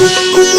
Música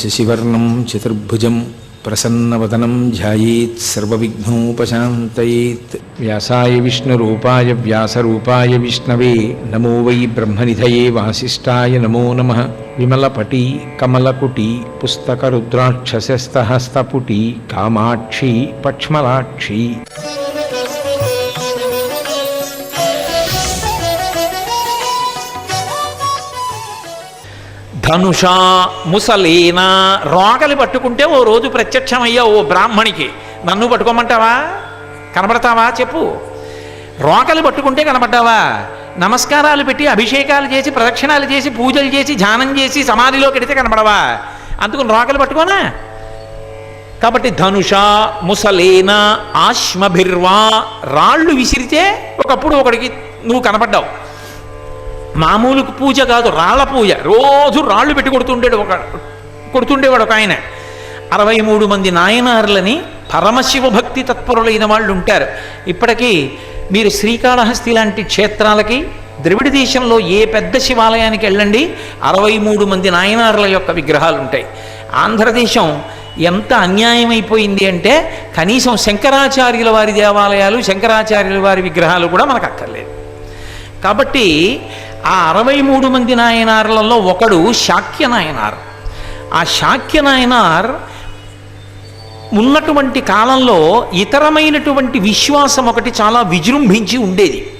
शशिवर्णं, चतुर्भुज प्रसन्न वनम ध्यानोपात व्यासाय विष्णु व्यासूपा विष्णवे, नमो वै ब्रह्म निध वासीय नमो नम। विमलपटी, कमलकुटी, पुस्तकरुद्राक्षसस्तहस्तपुटी, कामाक्षी पक्षाक्षी ధనుష ముసలేనా? రోగలి పట్టుకుంటే ఓ రోజు ప్రత్యక్షమయ్యా ఓ బ్రాహ్మణికి. నన్ను పట్టుకోమంటావా? కనబడతావా? చెప్పు. రోకలు పట్టుకుంటే కనబడ్డావా? నమస్కారాలు పెట్టి అభిషేకాలు చేసి ప్రదక్షిణాలు చేసి పూజలు చేసి ధ్యానం చేసి సమాధిలో కెడితే కనబడవా? అందుకు రోకలు పట్టుకోనా? కాబట్టి ధనుష ముసలేన ఆశ్మభిర్వా రాళ్ళు విసిరితే ఒకప్పుడు ఒకడికి నువ్వు కనపడ్డావు. మామూలు పూజ కాదు రాళ్ళ పూజ. రోజు రాళ్ళు పెట్టి కొడుతుండేడు ఒక కొడుతుండేవాడు ఒక ఆయన. అరవై మూడు మంది నాయనారులని పరమశివ భక్తి తత్పరులైన వాళ్ళు ఉంటారు. ఇప్పటికీ మీరు శ్రీకాళహస్తి లాంటి క్షేత్రాలకి ద్రవిడ దేశంలో ఏ పెద్ద శివాలయానికి వెళ్ళండి అరవై మూడు మంది నాయనార్ల యొక్క విగ్రహాలు ఉంటాయి ఆంధ్రదేశం ఎంత అన్యాయం అయిపోయింది అంటే కనీసం శంకరాచార్యుల వారి దేవాలయాలు శంకరాచార్యుల వారి విగ్రహాలు కూడా మనకు అక్కర్లేదు. కాబట్టి ఆ అరవై మూడు మంది నాయనార్లలో ఒకడు శాక్య నాయనార్. ఆ శాక్య నాయనార్ ఉన్నటువంటి కాలంలో ఇతరమైనటువంటి విశ్వాసం ఒకటి చాలా విజృంభించి ఉండేది.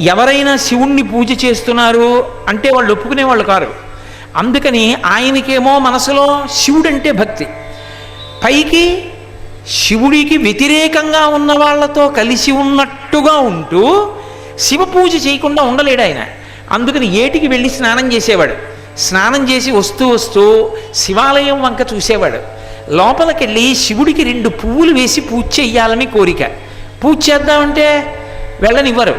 ఎవరైనా శివుణ్ణి పూజ చేస్తున్నారు అంటే వాళ్ళు ఒప్పుకునేవాళ్ళు కారు. అందుకని ఆయనకేమో మనసులో శివుడంటే భక్తి. పైకి శివుడికి వ్యతిరేకంగా ఉన్న వాళ్ళతో కలిసి ఉన్నట్టుగా ఉంటూ శివ పూజ చేయకుండా ఉండలేడు ఆయన. అందుకని ఏటికి వెళ్ళి స్నానం చేసేవాడు? స్నానం చేసి వస్తూ వస్తూ శివాలయం వంక చూసేవాడు. లోపలికెళ్ళి శివుడికి రెండు పువ్వులు వేసి పూజ చెయ్యాలని కోరిక. పూజ చేద్దామంటే వెళ్ళనివ్వరు.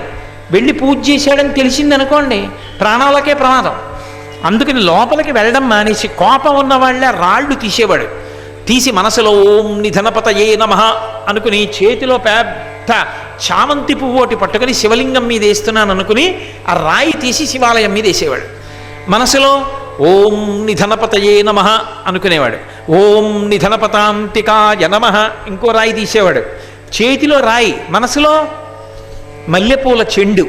వెళ్ళి పూజ చేశాడని తెలిసిందనుకోండి ప్రాణాలకే ప్రమాదం. అందుకని లోపలికి వెళ్ళడం మానేసి కోపం ఉన్న వాళ్ళ రాళ్ళు తీసేవాడు. తీసి మనసులో ఓం ఏ నమ అనుకుని చేతిలో పెద్ద చామంతి పువ్వు ఒకటి పట్టుకొని శివలింగం మీద వేస్తున్నాను అనుకుని ఆ రాయి తీసి శివాలయం మీద వేసేవాడు. మనసులో ఓం నిధనపతయే నమ అనుకునేవాడు. ఓం నిధనపతాంతికాయ నమ ఇంకో రాయి తీసేవాడు. చేతిలో రాయి మనసులో మల్లెపూల చెండు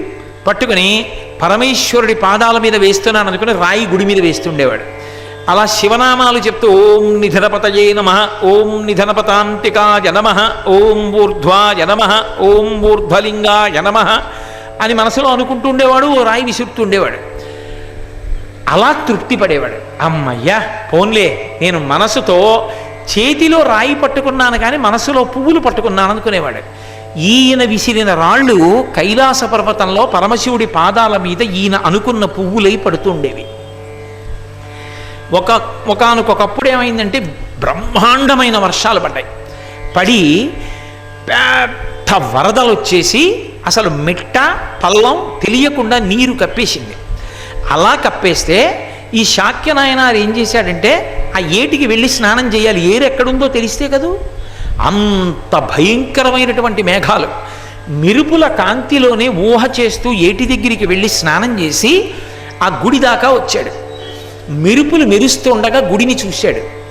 పట్టుకుని పరమేశ్వరుడి పాదాల మీద వేస్తున్నాను అనుకుని రాయి గుడి మీద వేస్తుండేవాడు. అలా శివనామాలు చెప్తూ ఓం నిధనపతయే నమ ఓం నిధనపతాంతికాయ నమ ఓం ఊర్ధ్వాయ నమ ఓం ఊర్ధ్వలింగాయ నమ అని మనసులో అనుకుంటుండేవాడు ఓ రాయి విసురుతుండేవాడు. అలా తృప్తి పడేవాడు అమ్మయ్యా పోన్లే నేను మనసుతో చేతిలో రాయి పట్టుకున్నాను కానీ మనసులో పువ్వులు పట్టుకున్నాను అనుకునేవాడు. ఈయన విసిరిన రాళ్ళు కైలాస పర్వతంలో పరమశివుడి పాదాల మీద ఈయన అనుకున్న పువ్వులై పడుతుండేవి. ఒక ఒకనకొకప్పుడు ఏమైందంటే బ్రహ్మాండమైన వర్షాలు పడ్డాయి. పడి పెద్ద వరదలు వచ్చేసి అసలు మిట్ట పల్లం తెలియకుండా నీరు కప్పేసింది. అలా కప్పేస్తే ఈ శాక్యనాయనారు ఏం చేశాడంటే ఆ ఏటికి వెళ్ళి స్నానం చేయాలి ఏరు ఎక్కడుందో తెలిస్తే కదూ? అంత భయంకరమైనటువంటి మేఘాలు. మెరుపుల కాంతిలోనే ఊహ చేస్తూ ఏటి దగ్గరికి వెళ్ళి స్నానం చేసి ఆ గుడి దాకా వచ్చాడు. మెరుపులు మెరుస్తూ ఉండగా గుడిని చూశాడు.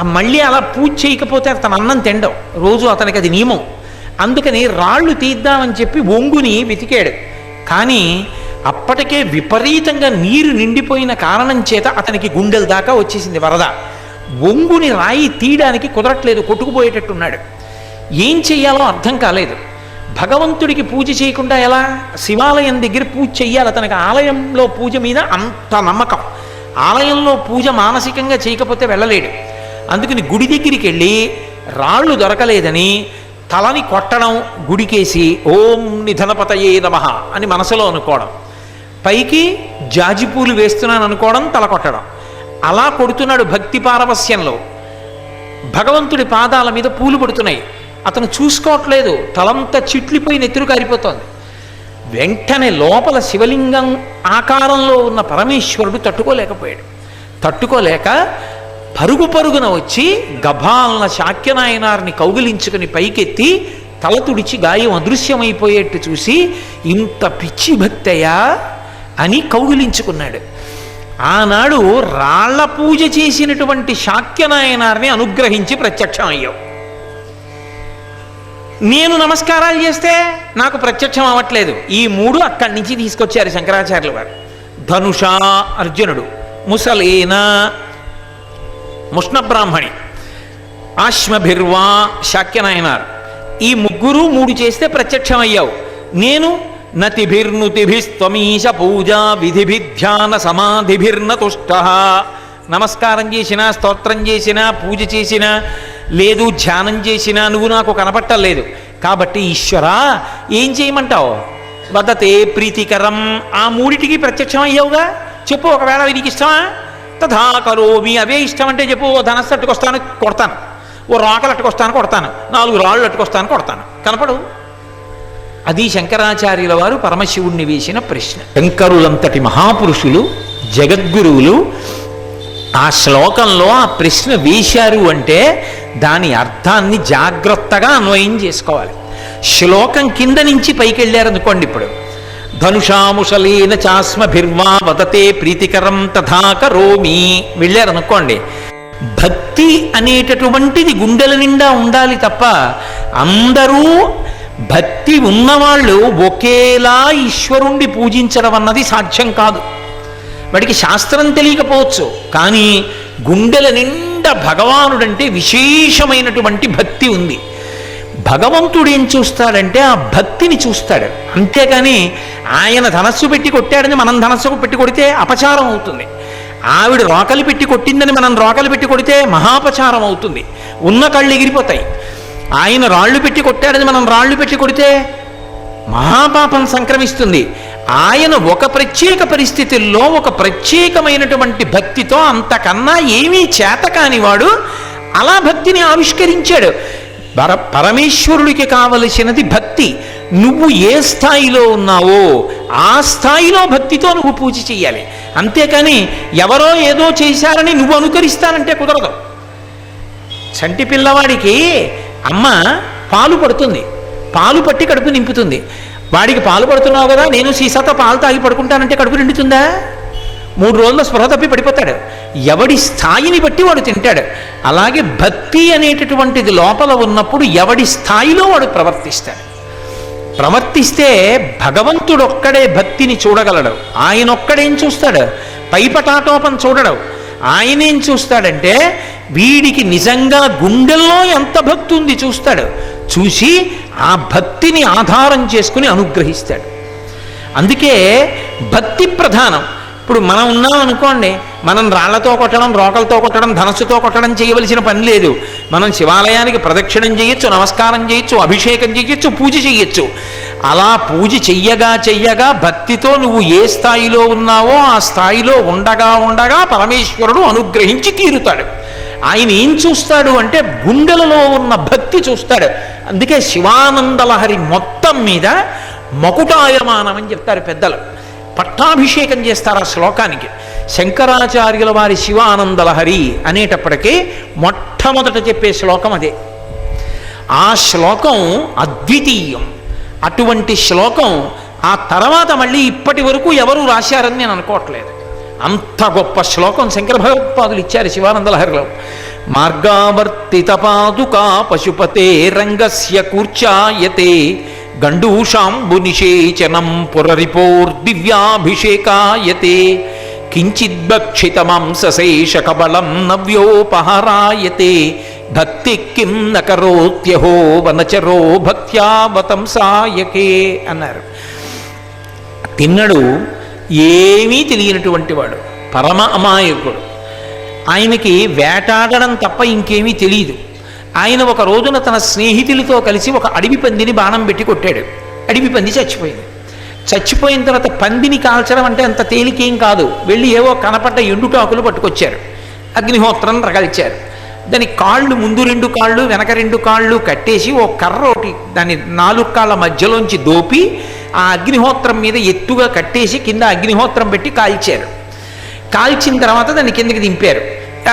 ఆ మళ్ళీ అలా పూజ చేయకపోతే తన అన్నం తినడం రోజు అతనికి అది నియమం. అందుకని రాళ్ళు తీద్దామని చెప్పి ఒంగుని వెతికాడు. కానీ అప్పటికే విపరీతంగా నీరు నిండిపోయిన కారణం చేత అతనికి గుండెల దాకా వచ్చేసింది వరద. ఒంగుని రాయి తీయడానికి కుదరట్లేదు కొట్టుకుపోయేటట్టున్నాడు. ఏం చెయ్యాలో అర్థం కాలేదు. భగవంతుడికి పూజ చేయకుండా ఎలా? శివాలయం దగ్గర పూజ చెయ్యాలి. అతనికి ఆలయంలో పూజ మీద అంత నమ్మకం. ఆలయంలో పూజ మానసికంగా చేయకపోతే వెళ్ళలేడు. అందుకని గుడి దగ్గరికి వెళ్ళి రాళ్ళు దొరకలేదని తలని కొట్టడం గుడికేసి ఓం నిధనపతయే నమ అని మనసులో అనుకోవడం. పైకి జాజిపూలు వేస్తున్నాను అనుకోవడం తల కొట్టడం. అలా కొడుతున్నాడు భక్తి పారవస్యంలో. భగవంతుడి పాదాల మీద పూలు పడుతున్నాయి. అతను చూసుకోవట్లేదు. తలంతా చిట్లిపోయి నెత్తురు కారిపోతోంది. వెంటనే లోపల శివలింగం ఆకారంలో ఉన్న పరమేశ్వరుడు తట్టుకోలేకపోయాడు. తట్టుకోలేక పరుగు పరుగున వచ్చి గభాలన శాక్యనాయనారిని కౌగిలించుకుని పైకెత్తి తల తుడిచి గాయం అదృశ్యమైపోయేట్టు చూసి ఇంత పిచ్చి భక్తయా అని కౌగిలించుకున్నాడు. ఆనాడు రాళ్ళ పూజ చేసినటువంటి శాక్యనాయనారిని అనుగ్రహించి ప్రత్యక్షం అయ్యావు నేను నమస్కారాలు చేస్తే నాకు ప్రత్యక్షం అవ్వట్లేదు. ఈ మూడు అక్కడి నుంచి తీసుకొచ్చారు శంకరాచార్యులు వారు ధనుష అర్జునుడు ముసలేన ముష్ణ బ్రాహ్మణి ఆశ్మభిర్వా శాక్యనాయనార్. ఈ ముగ్గురు మూడు చేస్తే ప్రత్యక్షం అయ్యావు నేను నతిభిర్నుతిభిస్త్వమీశ పూజా విధిభిధ్యాన సమాధిభిర్నతుష్ట. నమస్కారం చేసినా స్తోత్రం చేసినా పూజ చేసినా లేదు ధ్యానం చేసినా నువ్వు నాకు కనపట్టలేదు కాబట్టి ఈశ్వరా ఏం చేయమంటావు? వదతే ప్రీతికరం. ఆ మూడిటికి ప్రత్యక్షం అయ్యావుగా చెప్పు ఒకవేళ నీకు ఇష్టమా? తథా కరోమి అవే ఇష్టం అంటే చెప్పు ఓ ధనస్సు అట్టుకొస్తాను కొడతాను. ఓ రాకలు అట్టుకొస్తాను కొడతాను. నాలుగు రాళ్ళు అట్టుకొస్తాను కొడతాను. కనపడు? అది శంకరాచార్యుల వారు పరమశివుణ్ణి వేసిన ప్రశ్న. శంకరులంతటి మహాపురుషులు జగద్గురువులు ఆ శ్లోకంలో ఆ ప్రశ్న వేశారు అంటే దాని అర్థాన్ని జాగ్రత్తగా అన్వయం చేసుకోవాలి. శ్లోకం కింద నుంచి పైకి వెళ్ళారనుకోండి ఇప్పుడు. ధనుషాముషలేన చాస్మభిర్వా వదతే ప్రీతికరం తథా కరోమి వెళ్ళారనుకోండి. భక్తి అనేటటువంటిది గుండెల నిండా ఉండాలి తప్ప అందరూ భక్తి ఉన్నవాళ్ళు ఒకేలా ఈశ్వరుణ్ణి పూజించడం అన్నది సాధ్యం కాదు. వాడికి శాస్త్రం తెలియకపోవచ్చు కానీ గుండెల నిండా భగవానుడంటే విశేషమైనటువంటి భక్తి ఉంది. భగవంతుడు ఏం చూస్తాడంటే ఆ భక్తిని చూస్తాడు. అంతేకాని ఆయన ధనస్సు పెట్టి కొట్టాడని మనం ధనస్సుకు పెట్టి కొడితే అపచారం అవుతుంది. ఆవిడ రోకలు పెట్టి కొట్టిందని మనం రోకలు పెట్టి కొడితే మహాపచారం అవుతుంది. ఉన్న కళ్ళు ఎగిరిపోతాయి. ఆయన రాళ్ళు పెట్టి కొట్టాడని మనం రాళ్ళు పెట్టి కొడితే మహాపాపం సంక్రమిస్తుంది. ఆయన ఒక ప్రత్యేక పరిస్థితుల్లో ఒక ప్రత్యేకమైనటువంటి భక్తితో అంతకన్నా ఏమీ చేత కానివాడు అలా భక్తిని ఆవిష్కరించాడు. పర పరమేశ్వరుడికి కావలసినది భక్తి. నువ్వు ఏ స్థాయిలో ఉన్నావో ఆ స్థాయిలో భక్తితో నువ్వు పూజ చెయ్యాలి. అంతేకాని ఎవరో ఏదో చేశారని నువ్వు అనుకరిస్తానంటే కుదరదు. చంటి పిల్లవాడికి అమ్మ పాలు పడుతుంది. పాలు పట్టి కడుపు నింపుతుంది. వాడికి పాలు పడుతున్నావు కదా నేను సీసాతో పాలు తాగి పడుకుంటానంటే కడుపు నిండుతుందా? మూడు రోజుల స్పృహ తప్పి పడిపోతాడు. ఎవడి స్థాయిని బట్టి వాడు తింటాడు. అలాగే భక్తి అనేటటువంటిది లోపల ఉన్నప్పుడు ఎవడి స్థాయిలో వాడు ప్రవర్తిస్తాడు. ప్రవర్తిస్తే భగవంతుడొక్కడే భక్తిని చూడగలడు. ఆయన ఒక్కడేం చూస్తాడు? పైపటాటోపం చూడడం. ఆయన ఏం చూస్తాడంటే వీడికి నిజంగా గుండెల్లో ఎంత భక్తి ఉంది చూస్తాడు. చూసి ఆ భక్తిని ఆధారం చేసుకుని అనుగ్రహిస్తాడు. అందుకే భక్తి ప్రధానం. ఇప్పుడు మనం ఉన్నాం అనుకోండి మనం రాళ్ళతో కొట్టడం రోకలతో కొట్టడం ధనస్సుతో కొట్టడం చేయవలసిన పని లేదు. మనం శివాలయానికి ప్రదక్షిణం చేయొచ్చు నమస్కారం చేయొచ్చు అభిషేకం చేయొచ్చు పూజ చేయొచ్చు. అలా పూజ చెయ్యగా చెయ్యగా భక్తితో నువ్వు ఏ స్థాయిలో ఉన్నావో ఆ స్థాయిలో ఉండగా ఉండగా పరమేశ్వరుడు అనుగ్రహించి తీరుతాడు. ఆయన ఏం చూస్తాడు అంటే గుండెలలో ఉన్న భక్తి చూస్తాడు. అందుకే శివానందలహరి మొత్తం మీద మకుటాయమానం అని చెప్తారు పెద్దలు. పట్టాభిషేకం చేస్తారు ఆ శ్లోకానికి? శంకరాచార్యుల వారి శివానందలహరి అనేటప్పటికీ మొట్టమొదట చెప్పే శ్లోకం అదే. ఆ శ్లోకం అద్వితీయం. అటువంటి శ్లోకం ఆ తర్వాత మళ్ళీ ఇప్పటి వరకు ఎవరు రాశారని నేను అనుకోవట్లేదు. అంత గొప్ప శ్లోకం శంకర భగవత్పాదులు ఇచ్చారు శివానందలహరిలో. మార్గావర్తితపాదుకా పశుపతే రంగస్య కూర్చాయతే. గండూషాంబునిషేచనం పురరిపోర్దివ్యాభిషేకాయతే. కించిద్భక్షితమాంసశేష నవ్యోపహారాయతే. భక్తి కిం నకరోత్యహో వనచరో భక్త్యావతం సాయకే అన్నారు. తిన్నడు ఏమీ తెలియనటువంటి వాడు పరమ అమాయకుడు. ఆయనకి వేటాడడం తప్ప ఇంకేమీ తెలియదు ఆయన ఒక రోజున తన స్నేహితులతో కలిసి ఒక అడవి పందిని బాణం పెట్టి కొట్టాడు. అడవి పంది చచ్చిపోయింది. చచ్చిపోయిన తర్వాత పందిని కాల్చడం అంటే అంత తేలికేం కాదు. వెళ్ళి ఏవో కనపడ్డ ఎండుటాకులు పట్టుకొచ్చారు. అగ్నిహోత్రం రగల్చారు దాని కాళ్ళు ముందు రెండు కాళ్ళు వెనక రెండు కాళ్ళు కట్టేసి ఓ కర్ర ఒకటి దాని నాలుగు కాళ్ళ మధ్యలోంచి దోపి ఆ అగ్నిహోత్రం మీద ఎత్తుగా కట్టేసి కింద అగ్నిహోత్రం పెట్టి కాల్చారు. కాల్చిన తర్వాత దాన్ని కిందకి దింపారు.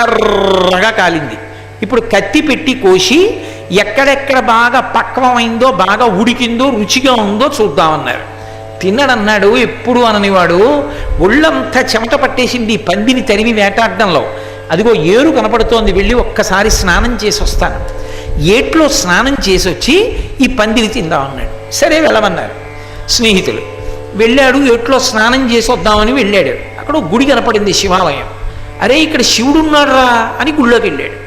ఎర్రగా కాలింది. ఇప్పుడు కత్తి పెట్టి కోసి ఎక్కడెక్కడ బాగా పక్వమైందో బాగా ఉడికిందో రుచిగా ఉందో చూద్దామన్నారు. తిన్నాడన్నాడు ఎప్పుడు అననివాడు ఒళ్ళంతా చెమట పట్టేసింది ఈ పందిని తరిమి వేటాడడంలో. అదిగో ఏరు కనపడుతోంది వెళ్ళి ఒక్కసారి స్నానం చేసి వస్తాను. ఏట్లో స్నానం చేసి వచ్చి ఈ పందిని తిందామన్నాడు. సరే వెళ్ళమన్నారు. స్నేహితులు వెళ్ళాడు ఏట్లో స్నానం చేసి వద్దామని వెళ్ళాడు. అక్కడ గుడి కనపడింది శివాలయం. అరే ఇక్కడ శివుడు ఉన్నాడురా అని గుళ్ళోకి వెళ్ళాడు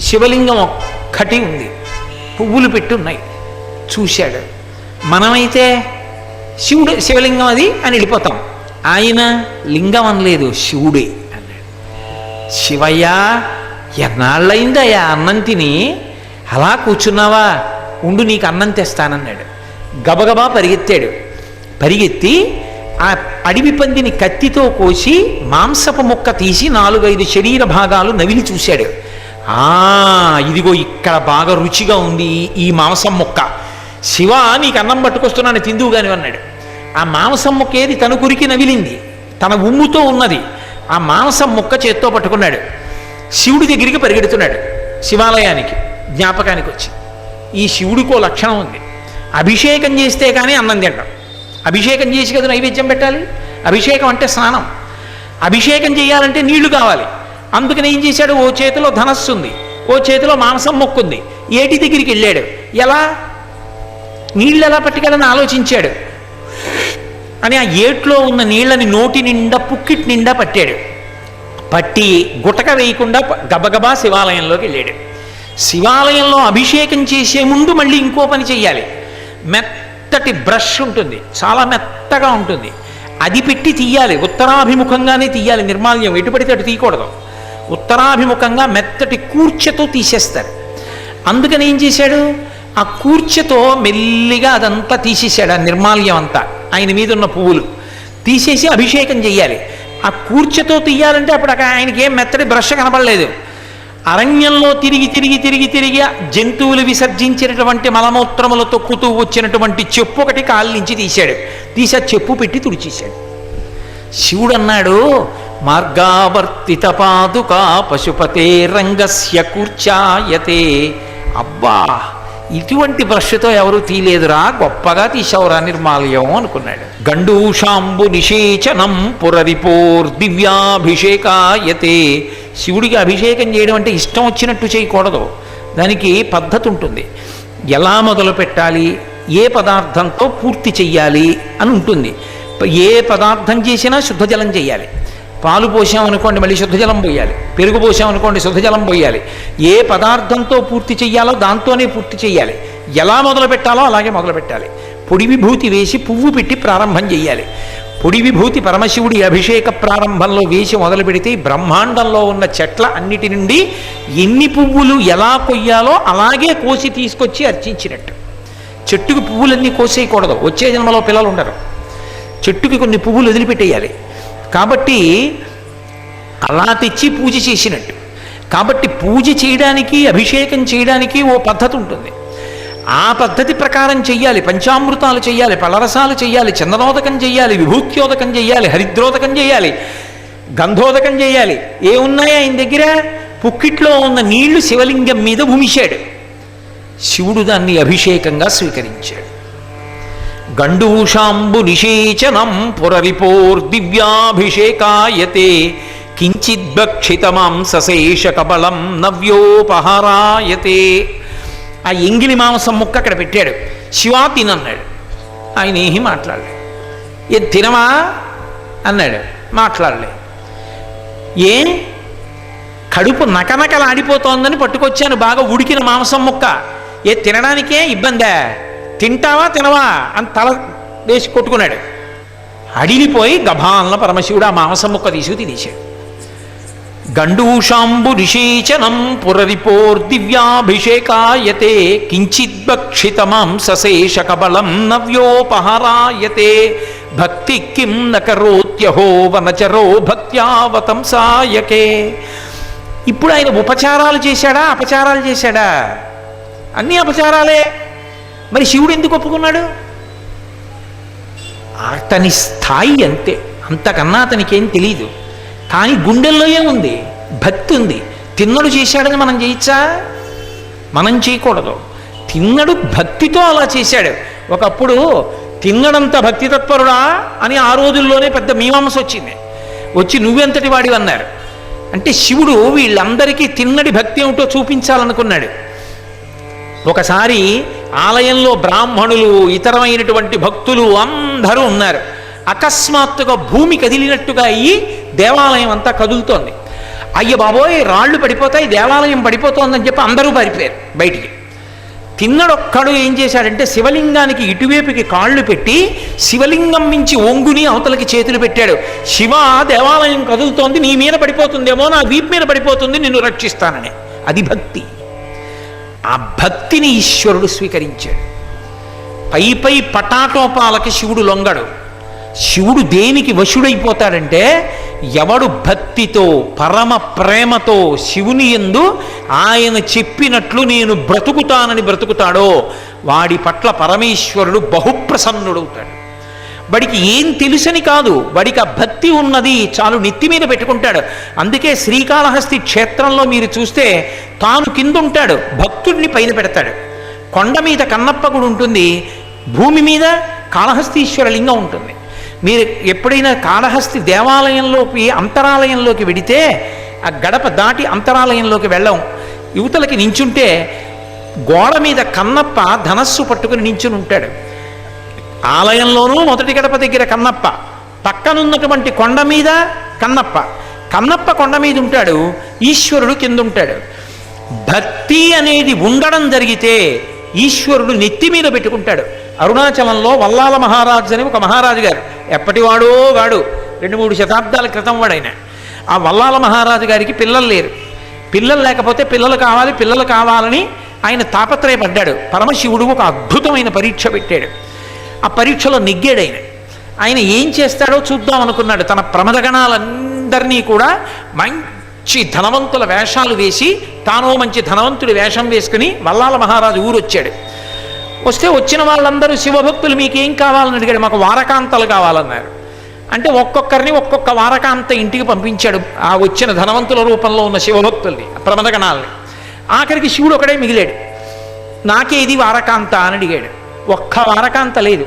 శివలింగం ఒక్కటి ఉంది. పువ్వులు పెట్టి ఉన్నాయి చూశాడు. మనమైతే శివుడు శివలింగం అది అని వెళ్ళిపోతాం. ఆయన లింగం అనలేదు శివుడే అన్నాడు. శివయ్య ఎన్నాళ్ళయిందయ్యా అన్నం తిని? అలా కూర్చున్నావా? ఉండు నీకు అన్నం తెస్తానన్నాడు. గబగబా పరిగెత్తాడు. పరిగెత్తి ఆ అడవి పందిని కత్తితో కోసి మాంసపు ముక్క తీసి నాలుగైదు శరీర భాగాలు నవిలి చూశాడు. ఆ ఇదిగో ఇక్కడ బాగా రుచిగా ఉంది ఈ- మాంసం ముక్క. శివ నీకు అన్నం పట్టుకొస్తున్నాను తిందువు కాని అన్నాడు. ఆ మాంసం ముక్క ఏది? తన కురికి నవిలింది. తన ఉమ్ముతో ఉన్నది. ఆ మాంసం ముక్క చేత్తో పట్టుకున్నాడు. శివుడి దగ్గరికి పరిగెడుతున్నాడు. శివాలయానికి జ్ఞాపకానికి వచ్చి. ఈ శివుడికో లక్షణం ఉంది. అభిషేకం చేస్తే కానీ అన్నం తింటాం అభిషేకం చేసి కదా నైవేద్యం పెట్టాలి? అభిషేకం అంటే స్నానం. అభిషేకం చేయాలంటే నీళ్ళు కావాలి. అందుకని ఏం చేశాడు? ఓ చేతిలో ధనస్సు ఉంది. ఓ చేతిలో మాంసం మొక్కుంది ఏటి దగ్గరికి వెళ్ళాడు. ఎలా? నీళ్ళు ఎలా పట్టుకెళ్ళని ఆలోచించాడు. అని ఆ ఏట్లో ఉన్న నీళ్ళని నోటి నిండా పుక్కిటి నిండా పట్టాడు. పట్టి గుటక వేయకుండా గబగబా శివాలయంలోకి వెళ్ళాడు. శివాలయంలో అభిషేకం చేసే ముందు మళ్ళీ ఇంకో పని చెయ్యాలి. మెత్తటి బ్రష్ ఉంటుంది. చాలా మెత్తగా ఉంటుంది. అది పెట్టి తీయాలి. ఉత్తరాభిముఖంగానే తీయాలి నిర్మాల్యం. ఎటు పడితే అటు తీయకూడదు. ఉత్తరాభిముఖంగా మెత్తటి కూర్చతో తీసేస్తారు. అందుకని ఏం చేశాడు? ఆ కూర్చతో మెల్లిగా అదంతా తీసేశాడు ఆ నిర్మాల్యం అంతా. ఆయన మీద ఉన్న పువ్వులు. తీసేసి అభిషేకం చెయ్యాలి ఆ కూర్చతో తీయాలంటే అప్పుడు అక్కడ ఆయనకి ఏం మెత్తటి బ్రష్ కనపడలేదు. అరణ్యంలో తిరిగి తిరిగి తిరిగి తిరిగి జంతువులు విసర్జించినటువంటి మలమూత్రములు తొక్కుతూ వచ్చినటువంటి చెప్పు ఒకటి కాళ్ళ నుంచి తీశాడు. తీసి ఆ చెప్పు పెట్టి తుడిచేశాడు. శివుడు అన్నాడు మార్గావర్తిత పాదుకా పశుపతే రంగస్య కూర్చాయతే. అబ్బా ఇటువంటి బ్రష్తో ఎవరు తీలేదురా గొప్పగా తీసావురా నిర్మాలయం అనుకున్నాడు. గండూషాంబు నిషేచనం పురరిపోర్ దివ్యాభిషేకాయతే శివుడికి అభిషేకం చేయడం అంటే ఇష్టం వచ్చినట్టు చేయకూడదు. దానికి పద్ధతి ఉంటుంది. ఎలా మొదలు పెట్టాలి? ఏ పదార్థంతో పూర్తి చెయ్యాలి అని ఉంటుంది. ఏ పదార్థం చేసినా శుద్ధ జలం చేయాలి పాలు పోసామనుకోండి మళ్ళీ శుద్ధ జలం పోయాలి. పెరుగు పోసామనుకోండి శుద్ధ జలం పోయాలి. ఏ పదార్థంతో పూర్తి చెయ్యాలో దాంతోనే పూర్తి చెయ్యాలి. ఎలా మొదలు పెట్టాలో అలాగే మొదలు పెట్టాలి. పొడి విభూతి వేసి పువ్వు పెట్టి ప్రారంభం చెయ్యాలి. పొడి విభూతి పరమశివుడి అభిషేక ప్రారంభంలో వేసి మొదలు పెడితే బ్రహ్మాండంలో ఉన్న చెట్ల అన్నిటి నుండి ఎన్ని పువ్వులు ఎలా కొయ్యాలో అలాగే కోసి తీసుకొచ్చి అర్చించినట్టు. చెట్టుకు పువ్వులన్నీ కోసేయకూడదు. వచ్చే జన్మలో పిల్లలు ఉండరు. చెట్టుకి కొన్ని పువ్వులు వదిలిపెట్టేయాలి. కాబట్టి అలా తెచ్చి పూజ చేసినట్టు. కాబట్టి పూజ చేయడానికి అభిషేకం చేయడానికి ఓ పద్ధతి ఉంటుంది. ఆ పద్ధతి ప్రకారం చెయ్యాలి పంచామృతాలు చెయ్యాలి పలరసాలు చెయ్యాలి చందనోదకం చెయ్యాలి విభూత్యోదకం చెయ్యాలి హరిద్రోదకం చెయ్యాలి గంధోదకం చెయ్యాలి. ఏ ఆయన దగ్గర? పుక్కిట్లో ఉన్న నీళ్ళు శివలింగం మీద భూమిశాడు. శివుడు దాన్ని అభిషేకంగా స్వీకరించాడు. గండూషాంబు నిషేచనం పురరిపోర్ దివ్యాభిషేకాయతే కించిద్భక్షితమాంసశేష కబలం నవ్యోపహారాయతే. ఆ ఎంగిలి మాంసం ముక్క అక్కడ పెట్టాడు. శివా తినన్నాడు. ఆయన ఏమి మాట్లాడలేదు ఏ తినవా? అన్నాడు. మాట్లాడలేదు ఏ? కడుపు నకనకలాడిపోతోందని పట్టుకొచ్చాను. బాగా ఉడికిన మాంసం ముక్క. ఏ తినడానికే ఇబ్బందా. తింటావా తినవా? అని తల వేసి కొట్టుకున్నాడు. అడిగిపోయి గభాన్న పరమశివుడు ఆ మాంసం ముక్క తీసుకు తినేశాడు. గండూషాంబు నిషేచనం పురరిపోర్దివ్యాభిషేకాయతే కించిద్భక్షితమాంసశేష కబలం నవ్యోపహరాయతే భక్తి కిం నకరోత్యహో వనచరో భక్త్యావతంసాయకే ఇప్పుడు ఆయన ఉపచారాలు చేశాడా అపచారాలు చేశాడా? అన్ని అపచారాలే. మరి శివుడు ఎందుకు ఒప్పుకున్నాడు? అతని స్థాయి అంతే. అంతకన్నా అతనికేం తెలియదు కానీ గుండెల్లో ఏముంది? భక్తి ఉంది. తిన్నడు చేశాడని మనం చేయొచ్చా మనం చేయకూడదు. తిన్నడు భక్తితో అలా చేశాడు. ఒకప్పుడు తిన్నడంత భక్తి తత్పరుడా అని ఆ రోజుల్లోనే పెద్ద మీమాంస వచ్చింది. వచ్చి నువ్వెంతటి వాడివి అన్నారు. అంటే శివుడు వీళ్ళందరికీ తిన్నడి భక్తి ఏమిటో చూపించాలనుకున్నాడు. ఒకసారి ఆలయంలో బ్రాహ్మణులు ఇతరమైనటువంటి భక్తులు అందరూ ఉన్నారు. అకస్మాత్తుగా భూమి కదిలినట్టుగా అయ్యి దేవాలయం అంతా కదులుతోంది. అయ్య బాబోయ్ రాళ్ళు పడిపోతాయి దేవాలయం పడిపోతోందని చెప్పి అందరూ పారిపోయారు బయటికి. తిన్నడొక్కడు ఏం చేశాడంటే శివలింగానికి ఇటువైపుకి కాళ్ళు పెట్టి శివలింగం మించి ఒంగుని అవతలకి చేతులు పెట్టాడు. శివ దేవాలయం కదులుతోంది నీ మీద పడిపోతుందేమో నా వీపు మీద పడిపోతుంది నిన్ను రక్షిస్తానని. అది భక్తి. ఆ భక్తిని ఈశ్వరుడు స్వీకరించాడు. పై పై పటాటోపాలకి శివుడు లొంగడు. శివుడు దేనికి వశుడైపోతాడంటే ఎవడు భక్తితో పరమ ప్రేమతో శివుని ఎందు ఆయన చెప్పినట్లు నేను బ్రతుకుతానని బ్రతుకుతాడో వాడి పట్ల పరమేశ్వరుడు బహుప్రసన్నుడవుతాడు. వాడికి ఏం తెలుసని కాదు వాడికి ఆ భక్తి ఉన్నది చాలు నెత్తి మీద పెట్టుకుంటాడు. అందుకే శ్రీకాళహస్తి క్షేత్రంలో మీరు చూస్తే తాను కింద ఉంటాడు భక్తుడిని పైన పెడతాడు. కొండ మీద కన్నప్ప గుడి ఉంటుంది భూమి మీద కాళహస్తీశ్వర లింగం ఉంటుంది. మీరు ఎప్పుడైనా కాళహస్తి దేవాలయంలోకి అంతరాలయంలోకి వెడితే ఆ గడప దాటి అంతరాలయంలోకి వెళ్ళం. యువతలకి నించుంటే గోడ మీద కన్నప్ప ధనస్సు పట్టుకుని నించుని ఉంటాడు. ఆలయంలోనూ మొదటి గడప దగ్గర కన్నప్ప. పక్కనున్నటువంటి కొండ మీద కన్నప్ప. కన్నప్ప కొండ మీద ఉంటాడు ఈశ్వరుడు కింద ఉంటాడు. భక్తి అనేది ఉండడం జరిగితే ఈశ్వరుడు నెత్తి మీద పెట్టుకుంటాడు. అరుణాచలంలో వల్లాల మహారాజు అని ఒక మహారాజు గారు ఎప్పటివాడో వాడు. రెండు మూడు శతాబ్దాల క్రితం వాడైన. ఆ వల్లాల మహారాజు గారికి పిల్లలు లేరు. పిల్లలు లేకపోతే పిల్లలు కావాలి పిల్లలు కావాలని ఆయన తాపత్రయపడ్డాడు. పరమశివుడు ఒక అద్భుతమైన పరీక్ష పెట్టాడు. ఆ పరీక్షలో నెగ్గాడు ఆయన ఆయన ఏం చేస్తాడో చూద్దాం అనుకున్నాడు. తన ప్రమదగణాలందరినీ కూడా మంచి ధనవంతుల వేషాలు వేసి తానో మంచి ధనవంతుడి వేషం వేసుకుని వల్లాల మహారాజు ఊరు వచ్చాడు వస్తే వచ్చిన వాళ్ళందరూ శివభక్తులు మీకేం కావాలని అడిగాడు? మాకు వారకాంతలు కావాలన్నారు. అంటే ఒక్కొక్కరిని ఒక్కొక్క వారకాంత ఇంటికి పంపించాడు ఆ వచ్చిన ధనవంతుల రూపంలో ఉన్న శివభక్తుల్ని ప్రమదగణాలని. ఆఖరికి శివుడు ఒకడే మిగిలాడు. నాకేది వారకాంత అని అడిగాడు. ఒక్క వారకాంత లేదు.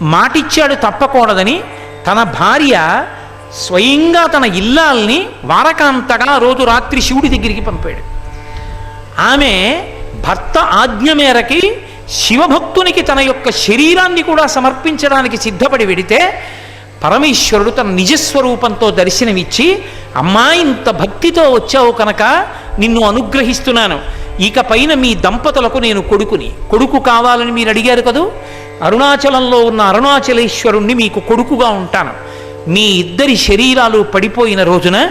మాటిచ్చాడు తప్పకూడదని తన భార్య స్వయంగా తన ఇల్లాల్ని వారకాంతగా రోజు రాత్రి శివుడి దగ్గరికి పంపాడు. ఆమె భర్త ఆజ్ఞ మేరకి శివభక్తునికి తన యొక్క శరీరాన్ని కూడా సమర్పించడానికి సిద్ధపడి వెడితే పరమేశ్వరుడు తన నిజస్వరూపంతో దర్శనమిచ్చి అమ్మా ఇంత భక్తితో వచ్చావు కనుక నిన్ను అనుగ్రహిస్తున్నాను. ఇక పైన మీ దంపతులకు నేను కొడుకుని. కొడుకు కావాలని మీరు అడిగారు కదూ? అరుణాచలంలో ఉన్న అరుణాచలేశ్వరుణ్ణి మీకు కొడుకుగా ఉంటాను. మీ ఇద్దరి శరీరాలు పడిపోయిన రోజున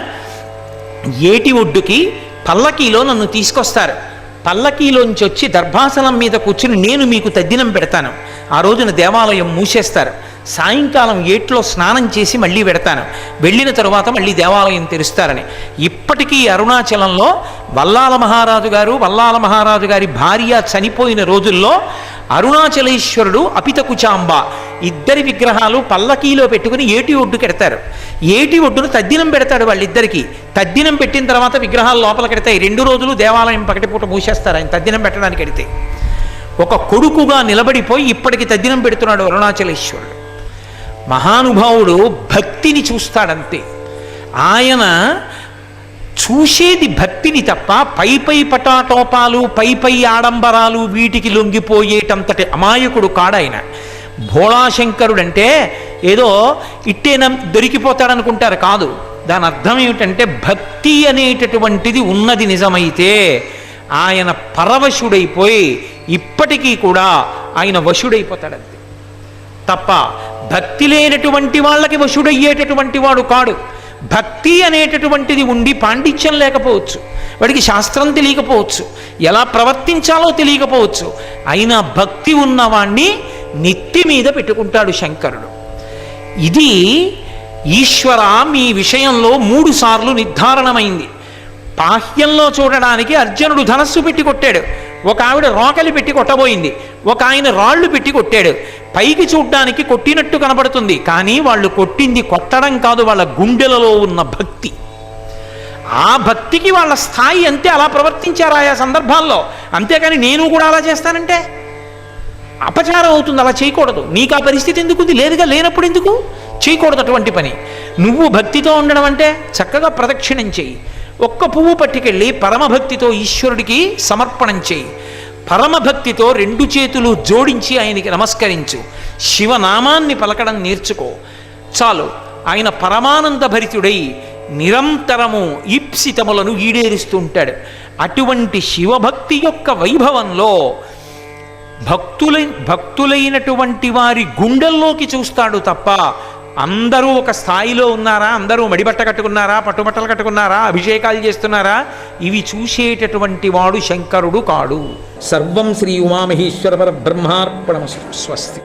ఏటి ఒడ్డుకి పల్లకీలో నన్ను తీసుకొస్తారు. పల్లకీలోంచి వచ్చి దర్భాసనం మీద కూర్చుని నేను మీకు తద్దినం పెడతాను. ఆ రోజున దేవాలయం మూసేస్తారు. సాయంకాలం ఏట్లో స్నానం చేసి మళ్ళీ పెడతాను. వెళ్ళిన తరువాత మళ్ళీ దేవాలయం తెరుస్తారని. ఇప్పటికీ అరుణాచలంలో వల్లాల మహారాజు గారు వల్లాల మహారాజు గారి భార్య చనిపోయిన రోజుల్లో అరుణాచలేశ్వరుడు అపితకుచాంబ. ఇద్దరి విగ్రహాలు పల్లకీలో పెట్టుకుని ఏటి ఒడ్డు పెడతారు ఏటి ఒడ్డును తద్దినం పెడతాడు వాళ్ళిద్దరికి. తద్దినం పెట్టిన తర్వాత విగ్రహాలు లోపల కడతాయి. రెండు రోజులు దేవాలయం పకటిపూట మూసేస్తారు ఆయన తద్దినం పెట్టడానికి కడితే ఒక కొడుకుగా నిలబడిపోయి ఇప్పటికి తద్దినం పెడుతున్నాడు అరుణాచలేశ్వరుడు. మహానుభావుడు భక్తిని చూస్తాడంతే. ఆయన చూసేది భక్తిని తప్ప పై పై పటాటోపాలు పై పై ఆడంబరాలు వీటికి లొంగిపోయేటంతటి అమాయకుడు కాడాయన భోళాశంకరుడంటే ఏదో ఇట్టేనం దొరికిపోతాడనుకుంటారు కాదు. దాని అర్థం ఏమిటంటే భక్తి అనేటటువంటిది ఉన్నది నిజమైతే ఆయన పరవశుడైపోయి ఇప్పటికీ కూడా ఆయన వశుడైపోతాడంతే. తప్ప భక్తి లేనటువంటి వాళ్ళకి వశుడయ్యేటటువంటి వాడు కాడు. భక్తి అనేటటువంటిది ఉండి పాండిత్యం లేకపోవచ్చు. వాడికి శాస్త్రం తెలియకపోవచ్చు. ఎలా ప్రవర్తించాలో తెలియకపోవచ్చు. అయినా భక్తి ఉన్నవాణ్ణి నెత్తి మీద పెట్టుకుంటాడు శంకరుడు. ఇది ఈశ్వర మీ విషయంలో మూడు సార్లు నిర్ధారణమైంది. బాహ్యంలో చూడడానికి అర్జునుడు ధనస్సు పెట్టి కొట్టాడు. ఒక ఆవిడ రోకలి పెట్టి కొట్టబోయింది. ఒక ఆయన రాళ్ళు పెట్టి కొట్టాడు. పైకి చూడ్డానికి కొట్టినట్టు కనబడుతుంది. కానీ వాళ్ళు కొట్టింది కొట్టడం కాదు వాళ్ళ గుండెలలో ఉన్న భక్తి. ఆ భక్తికి వాళ్ళ స్థాయి అంతే అలా ప్రవర్తించారు ఆయా సందర్భాల్లో. అంతేకాని నేను కూడా అలా చేస్తానంటే? అపచారం అవుతుంది అలా చేయకూడదు. నీకు ఆ పరిస్థితి ఎందుకు ఉంది లేదుగా లేనప్పుడు ఎందుకు? చేయకూడదు అటువంటి పని. నువ్వు భక్తితో ఉండడం అంటే చక్కగా ప్రదక్షిణం చేయి. ఒక్క పువ్వు పట్టుకెళ్ళి పరమభక్తితో ఈశ్వరుడికి సమర్పణం చేయి. పరమభక్తితో రెండు చేతులు జోడించి ఆయనకి నమస్కరించు. శివనామాన్ని పలకడం నేర్చుకో. చాలు. ఆయన పరమానంద భరితుడై నిరంతరము ఈప్సితములను ఈడేరుస్తూ ఉంటాడు. అటువంటి శివభక్తి యొక్క వైభవంలో భక్తులై భక్తులైనటువంటి వారి గుండెల్లోకి చూస్తాడు తప్ప అందరూ ఒక స్థాయిలో ఉన్నారా? అందరూ మడిబట్ట కట్టుకున్నారా? పట్టుబట్టలు కట్టుకున్నారా? అభిషేకాలు చేస్తున్నారా? ఇవి చూసేటటువంటి వాడు శంకరుడు కాడు. సర్వం శ్రీ ఉమామహేశ్వర పర బ్రహ్మార్పణమస్తు స్వస్తి.